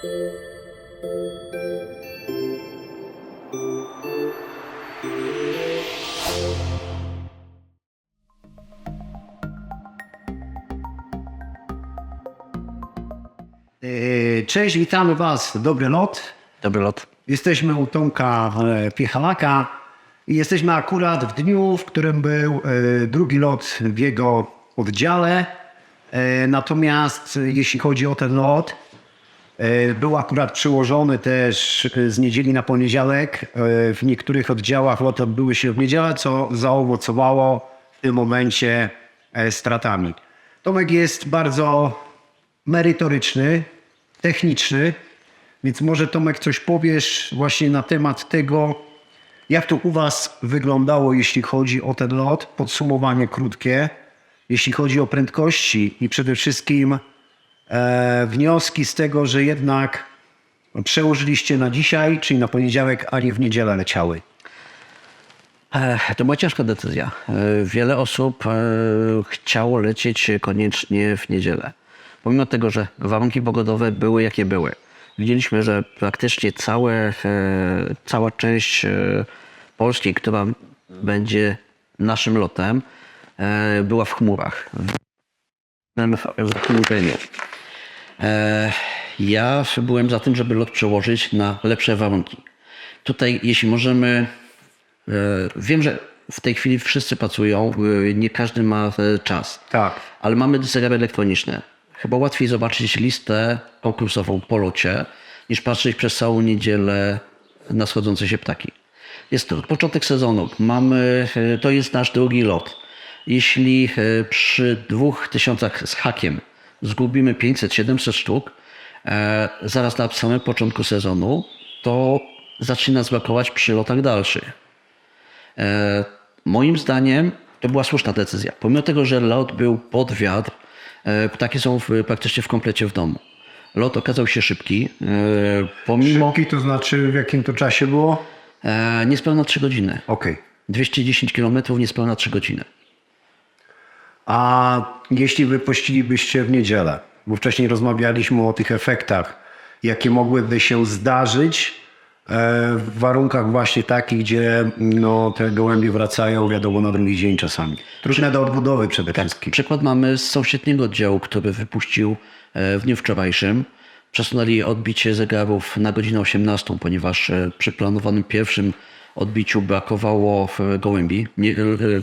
E, Cześć, witamy Was. Dobry lot. Dobry lot. Jesteśmy u Tomka e, Piechalaka i jesteśmy akurat w dniu, w którym był e, drugi lot w jego oddziale. Natomiast jeśli chodzi o ten lot, był akurat przyłożony też e, z niedzieli na poniedziałek. E, W niektórych oddziałach loty odbyły się w niedzielę, co zaowocowało w tym momencie e, stratami. Tomek jest bardzo merytoryczny, techniczny, więc może Tomek coś powiesz właśnie na temat tego, jak to u Was wyglądało, jeśli chodzi o ten lot, podsumowanie krótkie, jeśli chodzi o prędkości i przede wszystkim e, wnioski z tego, że jednak przełożyliście na dzisiaj, czyli na poniedziałek, a nie w niedzielę leciały. E, To była ciężka decyzja. E, Wiele osób e, chciało lecieć koniecznie w niedzielę. Pomimo tego, że warunki pogodowe były jakie były. Widzieliśmy, że praktycznie całe, e, cała część e, Polski, która będzie naszym lotem, e, była w chmurach. W zachmurzeniu. E, Ja byłem za tym, żeby lot przełożyć na lepsze warunki. Tutaj, jeśli możemy E, Wiem, że w tej chwili wszyscy pracują, e, nie każdy ma czas, Tak. ale mamy zegary elektroniczne. Chyba łatwiej zobaczyć listę konkursową po locie, niż patrzeć przez całą niedzielę na schodzące się ptaki. Jest to początek sezonu. Mamy, to jest nasz drugi lot. Jeśli przy dwóch tysiącach z hakiem zgubimy 500-700 sztuk, e, zaraz na samym początku sezonu, to zaczyna brakować przy lotach dalszych. E, moim zdaniem to była słuszna decyzja. Pomimo tego, że lot był pod wiatr, e, ptaki są w, praktycznie w komplecie w domu. Lot okazał się szybki. Pomimo Szybki to znaczy w jakim to czasie było? niespełna 3 godziny. Okej. 210 km niespełna 3 godziny. A jeśli wypuścilibyście w niedzielę, bo wcześniej rozmawialiśmy o tych efektach, jakie mogłyby się zdarzyć e, w warunkach właśnie takich, gdzie no, te gołębie wracają, wiadomo, na drugi dzień czasami. Trudne do odbudowy przede wszystkim. Przykład mamy z sąsiedniego oddziału, który wypuścił e, w dniu wczorajszym. Przesunęli odbicie zegarów na godzinę 18, ponieważ e, przy planowanym pierwszym odbiciu brakowało e, gołębi. Nie, e,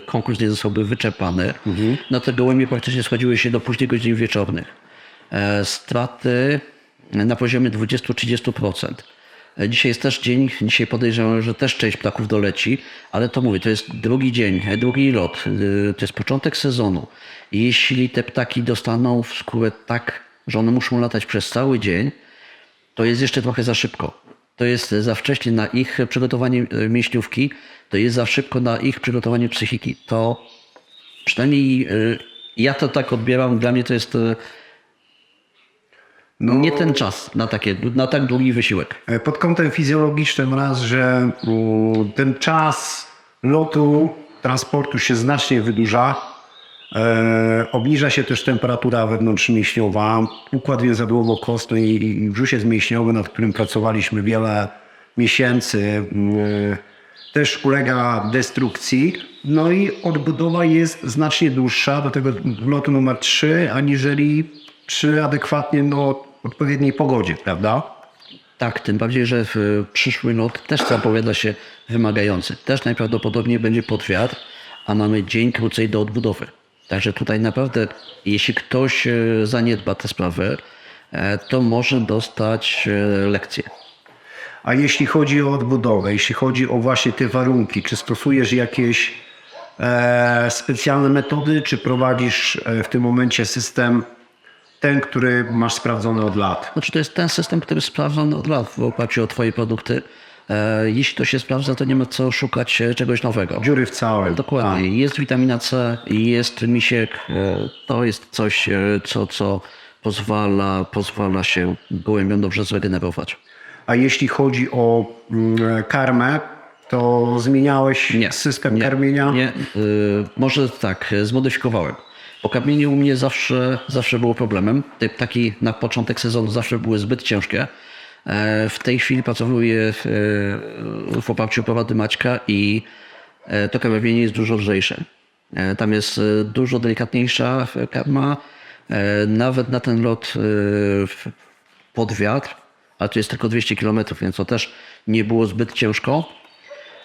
konkurs nie zostałby wyczerpany. No te gołębie praktycznie schodziły się do późnych godzin wieczornych. E, Straty na poziomie 20-30%. E, Dzisiaj jest też dzień, dzisiaj podejrzewam, że też część ptaków doleci, ale to mówię, to jest drugi dzień, drugi lot, to jest początek sezonu. Jeśli te ptaki dostaną w skórę tak, że one muszą latać przez cały dzień, to jest jeszcze trochę za szybko. To jest za wcześnie na ich przygotowanie e, mięśniówki, to jest za szybko na ich przygotowanie psychiki. To przynajmniej e, ja to tak odbieram, dla mnie to jest e, nie ten czas na, takie, na tak długi wysiłek. Pod kątem fizjologicznym raz, że ten czas lotu, transportu się znacznie wydłuża. E, obniża się też temperatura wewnątrzmięśniowa, układ więzadłowo-kostny i i brzusie zmięśniowy, nad którym pracowaliśmy wiele miesięcy, mm, też ulega destrukcji. No i odbudowa jest znacznie dłuższa do tego lotu numer 3, aniżeli przy adekwatnie no, odpowiedniej pogodzie, prawda? Tak, tym bardziej, że w przyszły lot też zapowiada się wymagający. Też najprawdopodobniej będzie pod wiatr, a mamy dzień krócej do odbudowy. Także tutaj naprawdę, jeśli ktoś e, zaniedba te sprawy, e, to może dostać e, lekcję. A jeśli chodzi o odbudowę, jeśli chodzi o właśnie te warunki, czy stosujesz jakieś e, specjalne metody, czy prowadzisz w tym momencie system ten, który masz sprawdzony od lat? Znaczy to jest ten system, który jest sprawdzony od lat w oparciu o Twoje produkty. E, Jeśli to się sprawdza, to nie ma co szukać e, czegoś nowego. Dziury w całym. Dokładnie. Jest witamina C, jest misiek. e, To jest coś, co, co pozwala, pozwala się gołębiom dobrze zregenerować. A jeśli chodzi o mm, karmę, to zmieniałeś system karmienia? Nie, y, może tak, zmodyfikowałem. Bo karmienie u mnie zawsze, zawsze było problemem. Te ptaki na początek sezonu zawsze były zbyt ciężkie. E, W tej chwili pracuję w, e, w oparciu o prowady Maćka i e, to karmienie jest dużo lżejsze. E, Tam jest e, dużo delikatniejsza e, karma. E, Nawet na ten lot e, pod wiatr, a to jest tylko 200 km, więc to też nie było zbyt ciężko.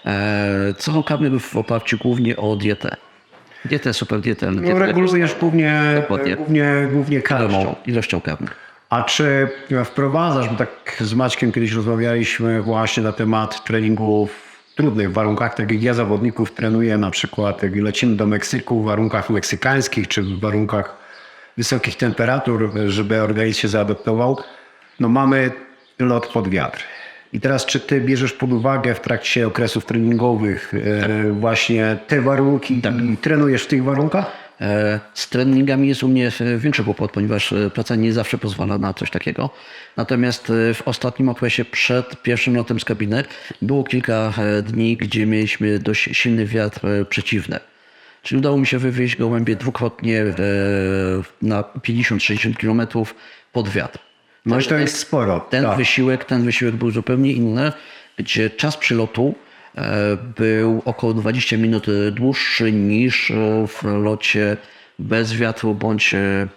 E, Całą karmię w oparciu głównie o dietę. Dietę, super dietę. No, regulujesz głównie, głównie, głównie karmą. ilością, ilością karmy. A czy wprowadzasz, bo tak z Maćkiem kiedyś rozmawialiśmy właśnie na temat treningów w trudnych warunkach, tak jak ja zawodników trenuję na przykład, jak lecimy do Meksyku w warunkach meksykańskich, czy w warunkach wysokich temperatur, żeby organizm się zaadaptował, no mamy lot pod wiatr. I teraz czy ty bierzesz pod uwagę w trakcie okresów treningowych e, właśnie te warunki i trenujesz w tych warunkach? E, Z treningami jest u mnie e, większy kłopot, ponieważ e, praca nie zawsze pozwala na coś takiego. Natomiast w ostatnim okresie przed pierwszym lotem z kabiny było kilka dni, gdzie mieliśmy dość silny wiatr przeciwny. Czyli udało mi się wywieźć gołębie dwukrotnie na 50-60 km pod wiatr. No i to jest sporo. Ten tak. wysiłek, ten wysiłek był zupełnie inny, gdzie czas przylotu był około 20 minut dłuższy niż e, w locie bez wiatru bądź e,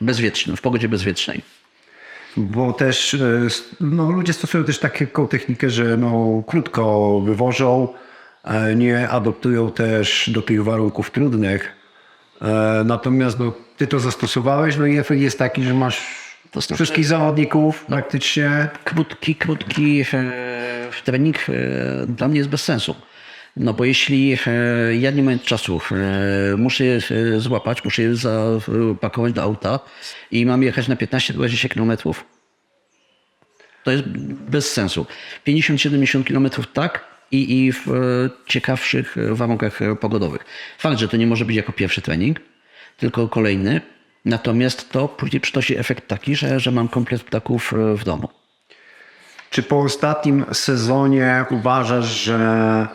bezwietrznym, w pogodzie bezwietrznej. Bo też e, no, ludzie stosują też taką technikę, że no, krótko wywożą, e, nie adoptują też do tych warunków trudnych. E, Natomiast no, ty to zastosowałeś, no i efekt jest taki, że masz znaczy- wszystkich zawodników praktycznie. Krótki, krótki e, trening e, dla mnie jest bez sensu. No bo jeśli e, ja nie mam czasu, e, muszę je złapać, muszę je zapakować do auta i mam jechać na 15-20 km, to jest bez sensu. 50-70 km tak i, i w ciekawszych warunkach pogodowych. Fakt, że to nie może być jako pierwszy trening, tylko kolejny. Natomiast to później przynosi efekt taki, że, że mam komplet ptaków w domu. Czy po ostatnim sezonie uważasz, że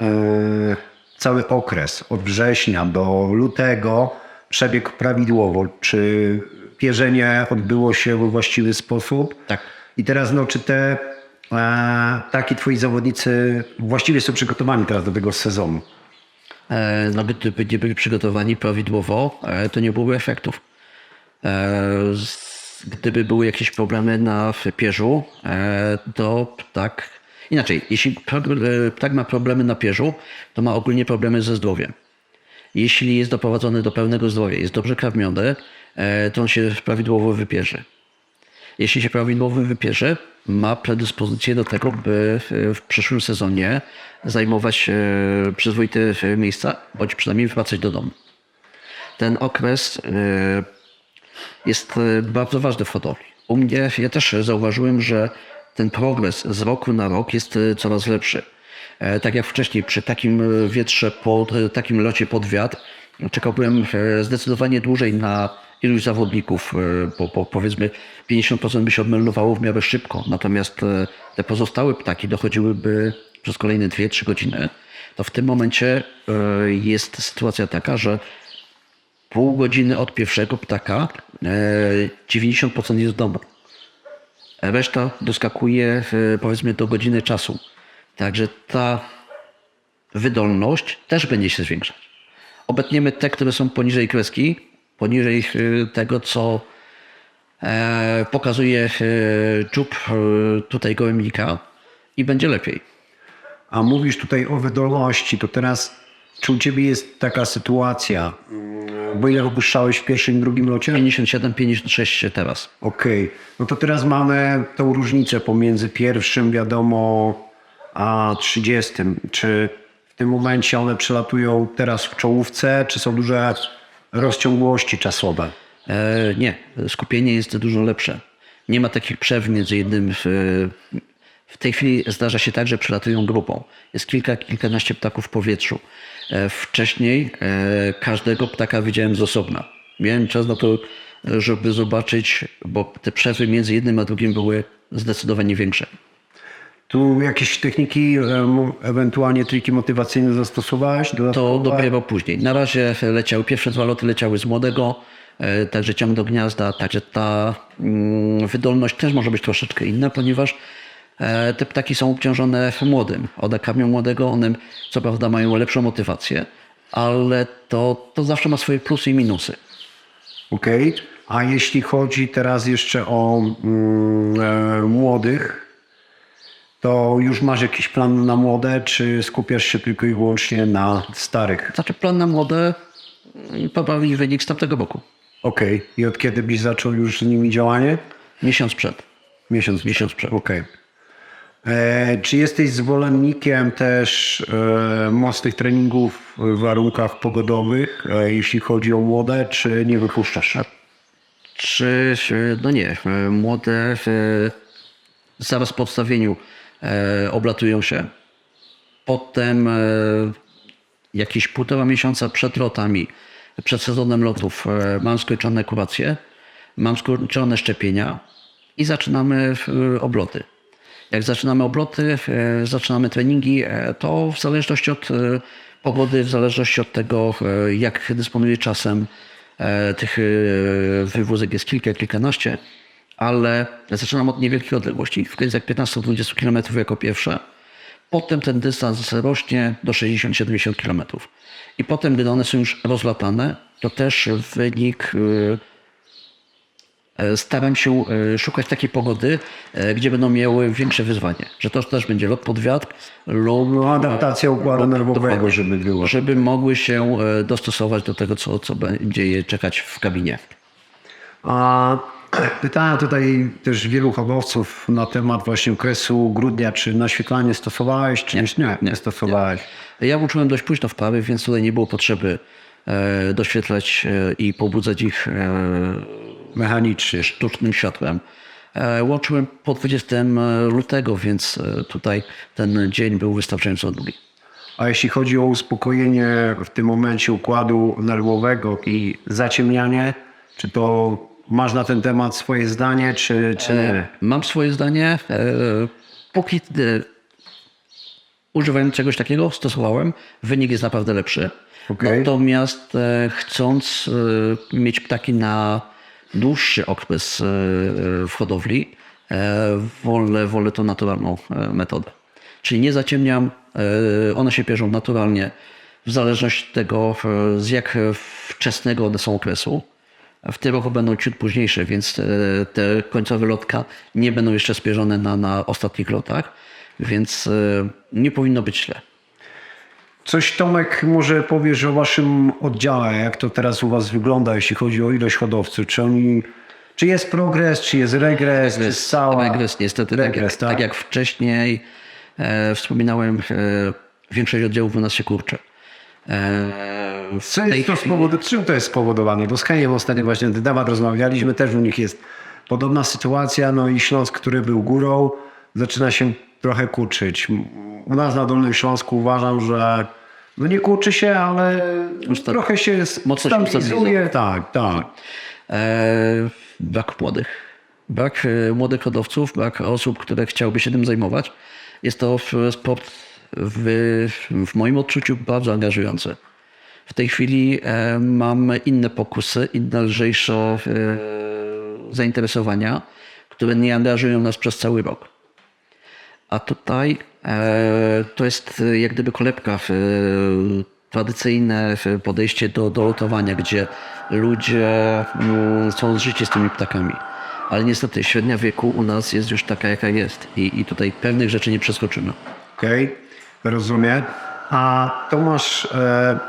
e, cały okres od września do lutego przebiegł prawidłowo? Czy pierzenie odbyło się we właściwy sposób? Tak. I teraz, no, czy te e, taki twoi zawodnicy właściwie są przygotowani teraz do tego sezonu? E, No gdyby nie byli przygotowani prawidłowo, e, to nie byłoby efektów. E, z- Gdyby były jakieś problemy na pierzu, e, to ptak... Inaczej, jeśli e, ptak ma problemy na pierzu, to ma ogólnie problemy ze zdrowiem. Jeśli jest doprowadzony do pełnego zdrowia, jest dobrze karmiony, e, to on się prawidłowo wypierze. Jeśli się prawidłowo wypierze, ma predyspozycję do tego, by w- przyszłym sezonie zajmować przyzwoite miejsca, bądź przynajmniej wracać do domu. Ten okres jest e, bardzo ważny w hodowli. U mnie, ja też zauważyłem, że ten progres z roku na rok jest e, coraz lepszy. E, Tak jak wcześniej, przy takim wietrze, pod, e, takim locie pod wiatr, czekałbym zdecydowanie dłużej na iluś zawodników, bo, bo powiedzmy 50% by się odmeldowało w miarę szybko, natomiast te pozostałe ptaki dochodziłyby przez kolejne 2-3 godziny. To w tym momencie jest sytuacja taka, że pół godziny od pierwszego ptaka 90% jest w domu. Reszta doskakuje e, powiedzmy do godziny czasu. Także ta wydolność też będzie się zwiększać. Obetniemy te, które są poniżej kreski, poniżej e, tego, co e, pokazuje e, czub e, tutaj gołębnika i będzie lepiej. A mówisz tutaj o wydolności, to teraz czy u ciebie jest taka sytuacja, bo ile opuszczałeś w pierwszym i drugim locie? 57-56 teraz. Okej, no to teraz mamy tą różnicę pomiędzy pierwszym, wiadomo, a trzydziestym. Czy w tym momencie one przelatują teraz w czołówce, czy są duże rozciągłości czasowe? E, nie, skupienie jest dużo lepsze. Nie ma takich przerw między jednym. W, tej chwili zdarza się tak, że przelatują grupą. Jest kilka, kilkanaście ptaków w powietrzu. E, wcześniej e, każdego ptaka widziałem z osobna. Miałem czas na to, żeby zobaczyć, bo te przerwy między jednym a drugim były zdecydowanie większe. Tu jakieś techniki, em, ewentualnie triki motywacyjne zastosowałeś? To Dodatkowe? dopiero później. Na razie leciały pierwsze dwa loty leciały z młodego, e, także ciąg do gniazda, także ta mm, wydolność też może być troszeczkę inna, ponieważ E, Te ptaki są obciążone młodym. One karmią młodego, one co prawda mają lepszą motywację, ale to, to zawsze ma swoje plusy i minusy. Okej. A jeśli chodzi teraz jeszcze o mm, e, młodych, to już masz jakiś plan na młode, czy skupiasz się tylko i wyłącznie na starych? Znaczy plan na młode mm, poprawi wynik z tamtego roku. Okej. I od kiedy byś zaczął już z nimi działanie? Miesiąc przed. Miesiąc. Miesiąc przed. Okej. E, Czy jesteś zwolennikiem też e, mocnych treningów w warunkach pogodowych, e, jeśli chodzi o młode, czy nie wypuszczasz? Czy, e, no nie, e, młode e, zaraz po odstawieniu e, oblatują się. Potem e, jakieś półtora miesiąca przed lotami, przed sezonem lotów e, mam skończone kuracje, mam skończone szczepienia i zaczynamy e, obloty. Jak zaczynamy obloty, e, zaczynamy treningi, e, to w zależności od e, pogody, w zależności od tego, jak dysponuję czasem, tych wywózek jest kilka, kilkanaście, ale zaczynam od niewielkich odległości, w granicach 15-20 km jako pierwsze. Potem ten dystans rośnie do 60-70 km. I potem, gdy one są już rozlatane, to też wynik staram się e, szukać takiej pogody, e, gdzie będą miały większe wyzwanie. Że to też będzie lot pod wiatr lub No, adaptacja układu nerwowego, żeby było. żeby mogły się e, dostosować do tego, co, co będzie je czekać w kabinie. A pytałem tutaj też wielu hodowców na temat właśnie okresu grudnia, czy naświetlanie stosowałeś, czy nie, nie, nie stosowałeś. Ja uczyłem dość późno wprawy, więc tutaj nie było potrzeby e, doświetlać e, i pobudzać ich e, Mechanicznie. sztucznym światłem. E, Łączyłem po 20 lutego, więc e, tutaj ten dzień był wystarczająco długi. A jeśli chodzi o uspokojenie w tym momencie układu nerwowego i zaciemnianie, czy to masz na ten temat swoje zdanie, czy, czy nie? Mam swoje zdanie. E, Póki e, używając czegoś takiego, stosowałem, wynik jest naprawdę lepszy. Okej. Natomiast e, chcąc e, mieć ptaki na dłuższy okres e, w hodowli, e, wolę, wolę tą naturalną e, metodę. Czyli nie zaciemniam, e, one się pierzą naturalnie w zależności od tego, e, z jak wczesnego one są okresu. W tym roku będą ciut późniejsze, więc e, te końcowe lotka nie będą jeszcze spierzone na, na ostatnich lotach, więc e, nie powinno być źle. Coś Tomek może powiesz o waszym oddziale, jak to teraz u was wygląda, jeśli chodzi o ilość hodowców, czy oni, czy jest progres, czy jest regres, czy jest stała? Regres niestety, Regres, tak, jak, tak jak wcześniej e, wspominałem, e, większość oddziałów u nas się kurczy. E, Co jest to chwili- spowodowane? Czym to jest spowodowane? Bo z Heniem ostatnio właśnie ten temat rozmawialiśmy, też u nich jest podobna sytuacja, no i Śląsk, który był górą, zaczyna się trochę kurczyć. U nas na Dolnym Śląsku uważam, że no nie kurczy się, ale Już tak trochę się mocno się stabilizuje. Tak, tak. E, brak młodych. Brak e, młodych hodowców, brak osób, które chciałyby się tym zajmować. Jest to sport w, w moim odczuciu bardzo angażujący. W tej chwili e, mam inne pokusy, inne lżejsze e, zainteresowania, które nie angażują nas przez cały rok. A tutaj e, to jest e, jak gdyby kolebka w, e, tradycyjne podejście do, do lotowania, gdzie ludzie mm, chcą życie z tymi ptakami. Ale niestety średnia wieku u nas jest już taka, jaka jest i, i tutaj pewnych rzeczy nie przeskoczymy. Okej, rozumiem. A Tomasz, e,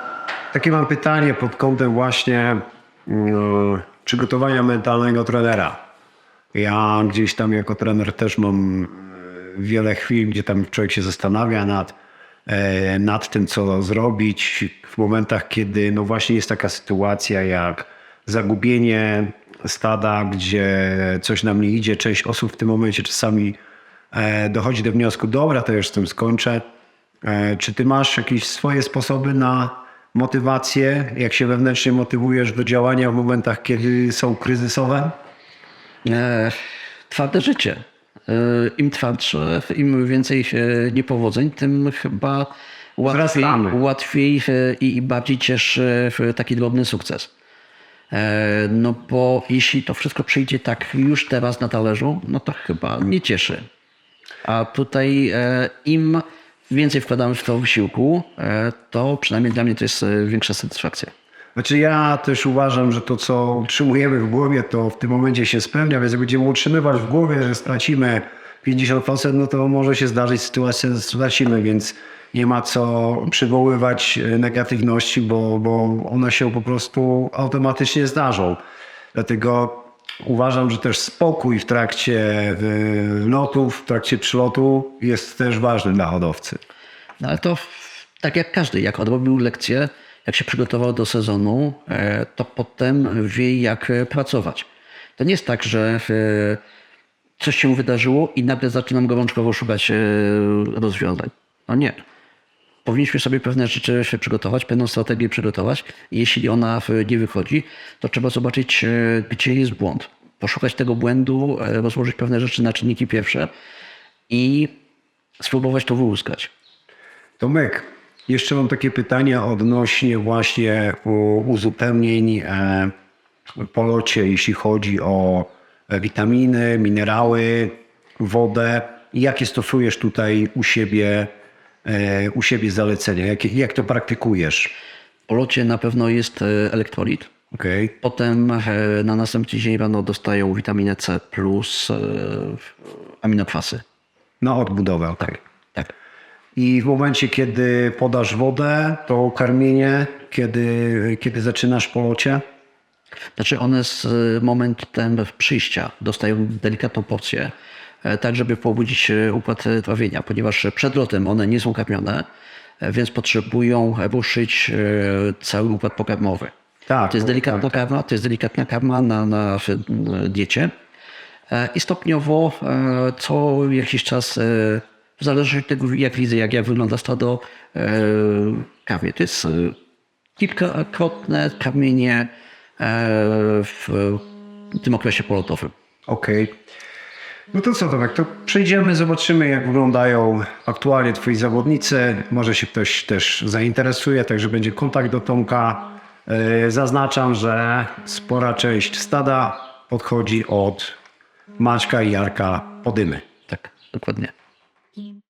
takie mam pytanie pod kątem właśnie mm, przygotowania mentalnego trenera. Ja gdzieś tam jako trener też mam e, wiele chwil, gdzie tam człowiek się zastanawia nad, e, nad tym, co zrobić w momentach, kiedy no właśnie jest taka sytuacja jak zagubienie stada, gdzie coś nam nie idzie. Część osób w tym momencie czasami e, dochodzi do wniosku, dobra, to już z tym skończę. E, Czy ty masz jakieś swoje sposoby na motywację? Jak się wewnętrznie motywujesz do działania w momentach, kiedy są kryzysowe? Twarde życie. E, Im twardsze, im więcej niepowodzeń, tym chyba łatwiej, łatwiej e, i bardziej cieszy e, taki drobny sukces. E, No bo jeśli to wszystko przyjdzie tak już teraz na talerzu, no to chyba nie cieszy. A tutaj im więcej wkładamy w to wysiłku, to przynajmniej dla mnie to jest większa satysfakcja. Znaczy ja też uważam, że to co utrzymujemy w głowie, to w tym momencie się spełnia, więc jak będziemy utrzymywać w głowie, że stracimy 50%, no to może się zdarzyć sytuacja, że stracimy, więc nie ma co przywoływać e, negatywności, bo, bo one się po prostu automatycznie zdarzą. Dlatego uważam, że też spokój w trakcie e, lotów, w trakcie przylotu jest też ważny dla hodowcy. No ale to tak jak każdy, jak odrobił lekcję, jak się przygotował do sezonu, e, to potem wie jak e, pracować. To nie jest tak, że e, coś się wydarzyło i nagle zaczynam gorączkowo szukać rozwiązań. No nie. Powinniśmy sobie pewne rzeczy się przygotować, pewną strategię przygotować. Jeśli ona nie wychodzi, to trzeba zobaczyć, gdzie jest błąd. Poszukać tego błędu, rozłożyć pewne rzeczy na czynniki pierwsze i spróbować to wyłuskać. Tomek, jeszcze mam takie pytania odnośnie właśnie u- uzupełnień e, po locie, jeśli chodzi o e, witaminy, minerały, wodę. Jakie stosujesz tutaj u siebie, e, u siebie zalecenia? Jak, jak to praktykujesz? Po locie na pewno jest e, elektrolit. Okej. Potem e, na następny dzień rano dostają witaminę C plus e, aminokwasy. Na odbudowę, okej. Tak. I w momencie, kiedy podasz wodę, to karmienie, kiedy, kiedy zaczynasz po locie? Znaczy one z e, momentem przyjścia dostają delikatną porcję, e, tak żeby pobudzić e, układ trawienia, ponieważ przed lotem one nie są karmione, e, więc potrzebują ruszyć cały układ pokarmowy. Tak, To jest tak, delikatna karma, to jest delikatna karma na, na diecie. I stopniowo co jakiś czas, w zależności od tego, jak widzę, jak, jak wygląda stado, e, karmię. To jest e, kilkakrotne karmienie e, w tym okresie polotowym. Okej. No to co Tomek, to przejdziemy, zobaczymy jak wyglądają aktualnie twoi zawodnicy. Może się ktoś też zainteresuje, także będzie kontakt do Tomka. Yy, Zaznaczam, że spora część stada podchodzi od Maćka i Jarka Podymy. Tak, dokładnie. you.